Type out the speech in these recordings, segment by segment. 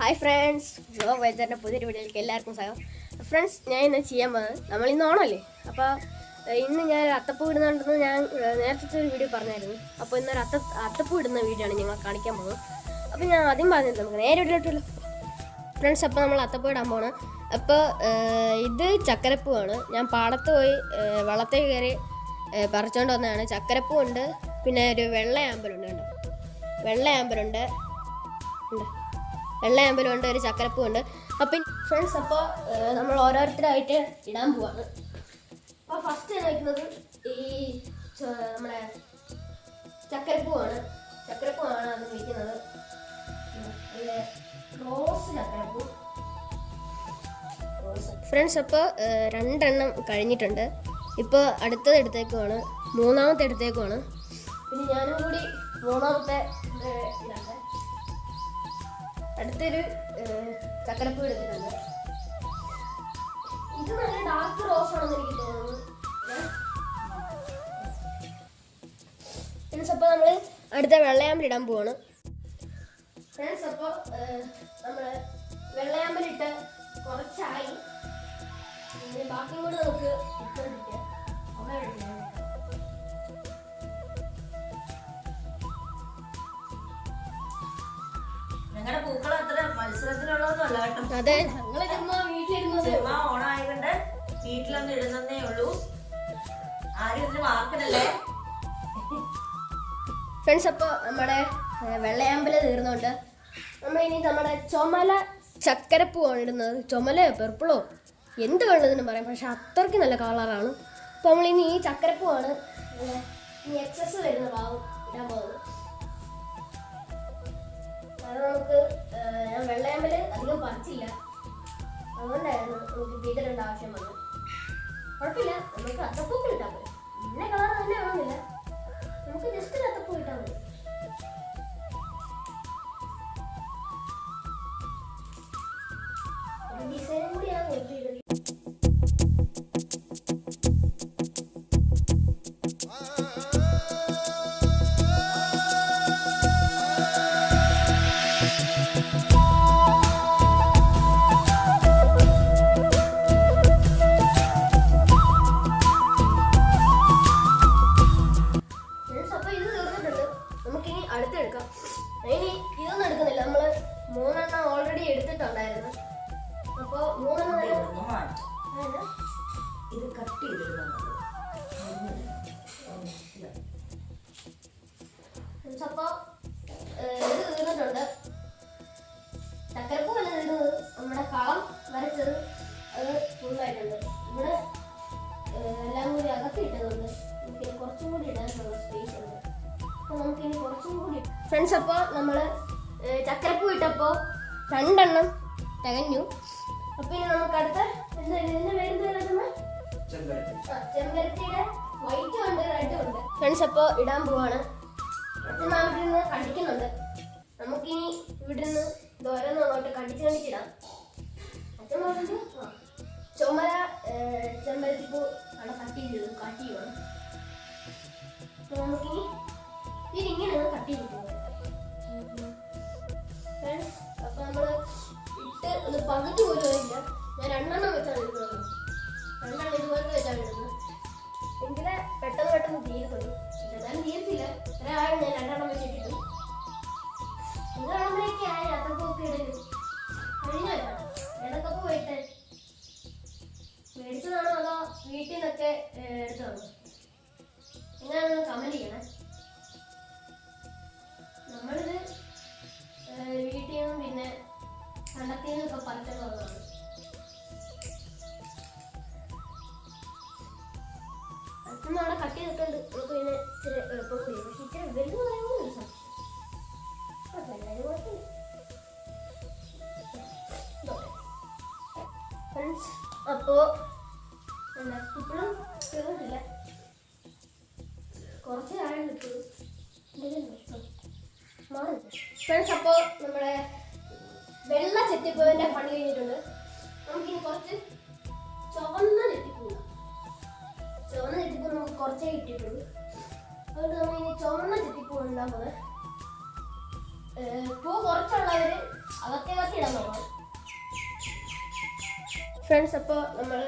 Hi friends vlog വൈദ്യറിന്റെ പുതിയൊരു വീഡിയോയിലേക്ക് എല്ലാവർക്കും സ്വാഗതം. ഫ്രണ്ട്സ് ഞാൻ ഇന്ന് ചെയ്യാൻ പോകുന്നത് നമ്മൾ ഇന്ന് ഓണമല്ലേ അപ്പോൾ ഇന്ന് ഞാൻ അത്തപ്പൂ ഇടുന്നുണ്ടെന്ന് ഞാൻ നേരത്തെ ഒരു വീഡിയോ പറഞ്ഞായിരുന്നു. അപ്പോൾ ഇന്നൊരു അത്ത അത്തപ്പൂ ഇടുന്ന വീഡിയോ ആണ് ഞങ്ങൾ കാണിക്കാൻ പോകുന്നത്. അപ്പോൾ ഞാൻ ആദ്യം പറഞ്ഞത് നമുക്ക് നേരെ ഇട്ടിട്ടുള്ളൂ ഫ്രണ്ട്സ് അപ്പോൾ നമ്മൾ അത്തപ്പൂ ഇടാൻ പോകണം അപ്പോൾ ഇത് ചക്കരപ്പൂവാണ് ഞാൻ പാടത്ത് പോയി വളത്തെ കയറി പറിച്ചുകൊണ്ട് വന്നതാണ്. ചക്കരപ്പൂ ഉണ്ട്. പിന്നെ ഒരു വെള്ള ആമ്പലുണ്ട് വെള്ള ആമ്പലുണ്ട് ഉണ്ട്. വെള്ള അമ്പലമുണ്ട് ഒരു ചക്കരപ്പൂ ഉണ്ട് അപ്പം ഫ്രണ്ട്സ് അപ്പോൾ നമ്മൾ ഓരോരുത്തരായിട്ട് ഇടാൻ പോവാണ്. അപ്പോൾ ഫസ്റ്റ് വയ്ക്കുന്നത് ഈ നമ്മളെ ചക്കരപ്പൂവാണ് ചക്കരപ്പൂവാണ് അത് വയ്ക്കുന്നത്. റോസ് ചക്കരപ്പൂ ഫ്രണ്ട്സ് അപ്പോൾ രണ്ടെണ്ണം കഴിഞ്ഞിട്ടുണ്ട്. ഇപ്പോൾ അടുത്തത് എടുത്തേക്കുമാണ് മൂന്നാമത്തെ എടുത്തേക്കുമാണ് പിന്നെ ഞാനും കൂടി മൂന്നാമത്തെ ഇടാട്ടെ അടുത്തൊരു ചക്കരപ്പൂ എടുത്തിട്ടുണ്ട് ഇത് നല്ല ഡാർക്ക് റോസ് ആണെന്ന് എനിക്ക് തോന്നുന്നു. ഫ്രണ്ട്സ് അപ്പോൾ നമ്മൾ അടുത്ത വെള്ളയാമ്പൽ ഇടാൻ പോവാണ്. ഫ്രണ്ട്സ് അപ്പോൾ നമ്മൾ വെള്ളയാമ്പൽ ഇട്ട് കുറച്ചായി. ബാക്കി കൂടെ നമുക്ക് ഇട്ടുകൊണ്ടിരിക്കാം ഞങ്ങളുടെ പൂക്കൾ അത്ര കേട്ടോ അതെ. ഞങ്ങൾ ചുമ്മാ വീട്ടിലിരുന്നത്. ചുമ്മാ ഓണായതുകൊണ്ട് വീട്ടിലൊന്നും ഇടുന്നേ ഉള്ളൂ. ആരും ഇതിന് മാർക്കിടല്ലേ ഫ്രണ്ട്സ് അപ്പോൾ നമ്മുടെ വെള്ളയാമ്പൽ തീർന്നുകൊണ്ട് നമ്മൾ ഇനി നമ്മുടെ ചുമല ചക്കരപ്പൂവാണ് ഇടുന്നത് ചുമലയോ പെർപ്പിളോ എന്ത് വേണ്ടതെന്ന് പറയാം. പക്ഷെ അത്രയ്ക്ക് നല്ല കളറാണ് അപ്പോൾ നമ്മൾ ഇനി ഈ ചക്കരപ്പൂ ആണ് ഈ എക്സസ് വരുന്ന ഭാഗം ഇടാൻ പോകുന്നത്. നമുക്ക് ഞാൻ വെള്ളയമ്പൽ അധികം പറിച്ചില്ല. അതുകൊണ്ടായിരുന്നു നമുക്ക് വീട്ടിലിടേണ്ട ആവശ്യം വന്നത്. കുഴപ്പമില്ല നമുക്ക് അത്തപ്പൂക്കൾ ഇട്ടാൽ മതി ഇന്ന കളർ തന്നെ ആവുന്നില്ല. നമുക്ക് ജസ്റ്റ് ഒരു അത്തപ്പൂ ഇട്ടാൽ മതി. ഒരു ഡിസൈനും കൂടിയാണ് നോക്കിയത് അപ്പോൾ ഇതൊന്ന് മാറ്റും അതായത് ഇത് കട്ട് ചെയ്തിടുന്നത് അപ്പോൾ ഇത് തീർന്നിട്ടുണ്ട് ചക്കരപ്പൂ അല്ല തീർന്നത് നമ്മുടെ കളം വരച്ചത് അത് ഫുള്ളായിട്ടുണ്ട് ഇവിടെ എല്ലാം കൂടി അകത്തിട്ടതുകൊണ്ട് നമുക്കിനി കുറച്ചും കൂടി സ്പേസ് ഉണ്ട് അപ്പോൾ നമുക്കിനി കുറച്ചും കൂടി ഫ്രണ്ട്സ് അപ്പോൾ നമ്മൾ ചക്കരപ്പൂ ഇട്ടപ്പോൾ രണ്ടെണ്ണം തികഞ്ഞു. അപ്പോൾ ഇനി നമുക്ക് അടുത്ത ചെമ്പരത്തിയുടെ വൈറ്റും ഉണ്ട് റെഡും ഉണ്ട്. ഫ്രണ്ട്സ് അപ്പോൾ ഇടാൻ പോവാണ്. നിന്ന് കണ്ടിക്കുന്നുണ്ട് നമുക്കിനി ഇവിടെ നിന്ന് ദൂരം അങ്ങോട്ട് കണ്ടിച്ച് കണ്ടിച്ചിടാം അച്ഛൻ പറഞ്ഞത് ചുമര ചെമ്പരത്തിപ്പൂ അവിടെ കട്ട് ചെയ്തത് കട്ട് ചെയ്യണം അപ്പൊ നമുക്കിനി ഇതിങ്ങനെ കട്ട് ചെയ്ത് പോകാം അപ്പൊ നമ്മൾ ഇട്ട് ഒന്ന് പകുതി പോലും നിന്നൊക്കെ ഏഹ്, നിങ്ങളൊന്ന് കമന്റ് ചെയ്യണേ. നമ്മളിത് വീട്ടിൽ നിന്നും പിന്നെ കണ്ടത്തിൽ നിന്നൊക്കെ പറിച്ചോണ്ട് വന്നതാണ്. അവിടെ കട്ട് ചെയ്തിട്ടുണ്ട്. നമുക്ക് പിന്നെ ഇച്ചിരി എളുപ്പം കൂടി. പക്ഷെ ഇച്ചിരി വലുതായോ ഒരു സംശയം. കുഴപ്പമില്ല, ഫ്രണ്ട്സ് അപ്പോൾ നമ്മുടെ വെള്ള ചെത്തിപ്പൂവിന്റെ പണി കഴിഞ്ഞിട്ടുണ്ട്. നമുക്കിനി കുറച്ച് ചുവന്ന ചെത്തിപ്പൂ ചുവന്ന ചെത്തിപ്പൂ നമുക്ക് കുറച്ചേ കിട്ടിയിട്ടുള്ളൂ. അതുകൊണ്ട് നമ്മൾ ഇനി ചുവന്ന ചെത്തിപ്പൂ ഉണ്ടാക്കുന്നത് പൂ കുറച്ചുള്ളവർ അകത്തെ കത്തി ഇടാൻ നോക്കണം ഫ്രണ്ട്സ് അപ്പോൾ നമ്മൾ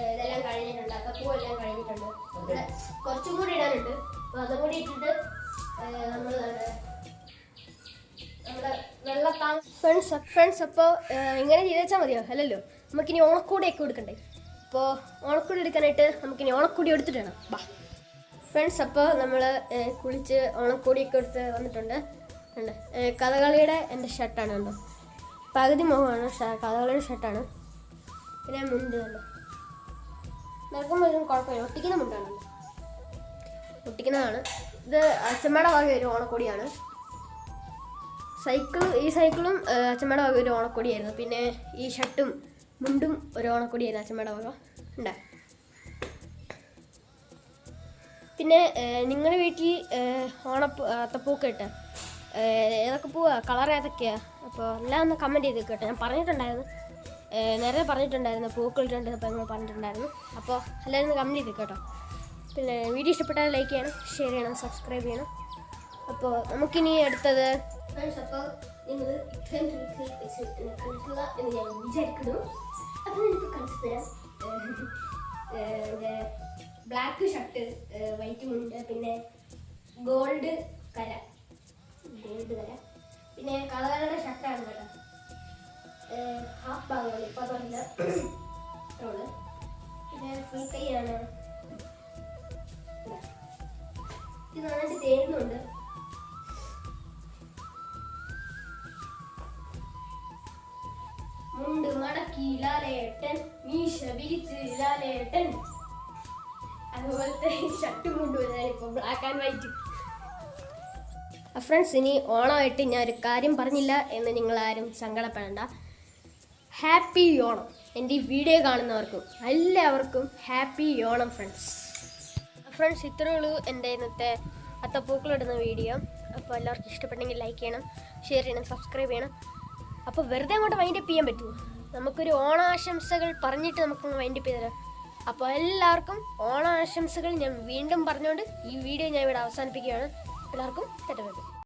ഇതെല്ലാം കഴിഞ്ഞിട്ടുണ്ട്. അത്തപ്പൂ എല്ലാം കഴിഞ്ഞിട്ടുണ്ട് ഇവിടെ കുറച്ചും കൂടി ഇടാനുണ്ട്. അപ്പൊ അതും കൂടി ഇട്ടിട്ട് നമ്മൾ നമ്മുടെ ഫ്രണ്ട്സ് ഫ്രണ്ട്സ് അപ്പോൾ ഇങ്ങനെ ചെയ്ത് വെച്ചാൽ മതിയോ? അല്ലല്ലോ? നമുക്കിനി ഓണക്കൂടിയൊക്കെ കൊടുക്കണ്ടേ? അപ്പോൾ ഓണക്കൂടി എടുക്കാനായിട്ട് നമുക്കിനി ഓണക്കൂടി എടുത്തിട്ട് വേണം. ബാ. ഫ്രണ്ട്സ് അപ്പോൾ നമ്മൾ കുളിച്ച് ഓണക്കൂടിയൊക്കെ എടുത്ത് വന്നിട്ടുണ്ട്. ഉണ്ട് കഥകളിയുടെ എന്റെ ഷർട്ടാണ് കണ്ടോ? പകുതി മുഖമാണ് കഥകളിയുടെ ഷർട്ടാണ് പിന്നെ മുണ്ട് കണ്ടോ? നടക്കുമ്പോൾ ഒന്നും കുഴപ്പമില്ല. ഒട്ടിക്കുന്ന മുണ്ടാണ് ഒട്ടിക്കുന്നതാണ്. ഇത് അച്ഛമ്മയുടെ വക ഒരു ഓണക്കൊടിയാണ്. സൈക്കിൾ ഈ സൈക്കിളും അച്ഛമ്മയുടെ വക ഒരു ഓണക്കൊടിയായിരുന്നു. പിന്നെ ഈ ഷർട്ടും മുണ്ടും ഒരു ഓണക്കൊടിയായിരുന്നു അച്ഛമ്മയുടെ വക. ഉണ്ടാ. പിന്നെ നിങ്ങളുടെ വീട്ടിൽ ഓണ അത്തപ്പൂക്കെ ഇട്ട് ഏതൊക്കെ പൂവാ? കളർ ഏതൊക്കെയാ? അപ്പോൾ എല്ലാം ഒന്ന് കമന്റ് ചെയ്ത് കേട്ടോ. ഞാൻ പറഞ്ഞിട്ടുണ്ടായിരുന്നു. ഏഹ്, പറഞ്ഞിട്ടുണ്ടായിരുന്നു പൂക്കളിട്ടുണ്ട് അപ്പോൾ നിങ്ങൾ പറഞ്ഞിട്ടുണ്ടായിരുന്നു. അപ്പോൾ എല്ലാവരും കമന്റ് ചെയ്ത് കേട്ടോ. പിന്നെ വീഡിയോ ഇഷ്ടപ്പെട്ടാൽ ലൈക്ക് ചെയ്യണം ഷെയർ ചെയ്യണം സബ്സ്ക്രൈബ് ചെയ്യണം. അപ്പോൾ നമുക്കിനി അടുത്തത് അപ്പോൾ നിങ്ങൾ അപ്പോൾ ബ്ലാക്ക് ഷർട്ട് വൈറ്റ് മുണ്ട് പിന്നെ ഗോൾഡ് കല ഗോൾഡ് കല പിന്നെ കളറുടെ ഷർട്ടാണ് കേട്ടോ. ഹാഫ് ഭാഗമാണ് ഇപ്പൊ അതല്ല റോൾ പിന്നെ ഫുൾ കൈയാണ് ആണ്. ഇത് നന്നായിട്ട് തേരുന്നുണ്ട്. മുണ്ട് മടക്കി ലാലേട്ടൻ മീശ വിരിച്ച് ലാലേട്ടൻ അതുപോലത്തെ ഷർട്ട് കൊണ്ടുവരാൻ ഇപ്പൊ ബ്ലാക്ക് ആൻഡ് വൈറ്റ് ഫ്രണ്ട്സ് ഇനി ഓണമായിട്ട് ഞാൻ ഒരു കാര്യം പറഞ്ഞില്ല എന്ന് നിങ്ങൾ ആരും സങ്കടപ്പെടേണ്ട. ഹാപ്പി ഓണം. എന്റെ ഈ വീഡിയോ കാണുന്നവർക്കും എല്ലാവർക്കും ഹാപ്പി ഓണം ഫ്രണ്ട്സ്. ഫ്രണ്ട്സ് ഇത്രയേ ഉള്ളൂ എന്റെ ഇന്നത്തെ അത്തപ്പൂക്കളിടുന്ന വീഡിയോ. അപ്പോൾ എല്ലാവർക്കും ഇഷ്ടപ്പെട്ടെങ്കിൽ ലൈക്ക് ചെയ്യണം ഷെയർ ചെയ്യണം സബ്സ്ക്രൈബ് ചെയ്യണം. അപ്പോൾ വെറുതെ അങ്ങോട്ട് വൈൻഡപ്പ് ചെയ്യാൻ പറ്റുമോ? നമുക്കൊരു ഓണാശംസകൾ പറഞ്ഞിട്ട് നമുക്കൊന്ന് വൈൻഡപ്പ് ചെയ്തരാം. അപ്പോൾ എല്ലാവർക്കും ഓണാശംസകൾ ഞാൻ വീണ്ടും പറഞ്ഞുകൊണ്ട് ഈ വീഡിയോ ഞാൻ ഇവിടെ അവസാനിപ്പിക്കുകയാണ്. എല്ലാവർക്കും തെറ്റപ്പെട്ടു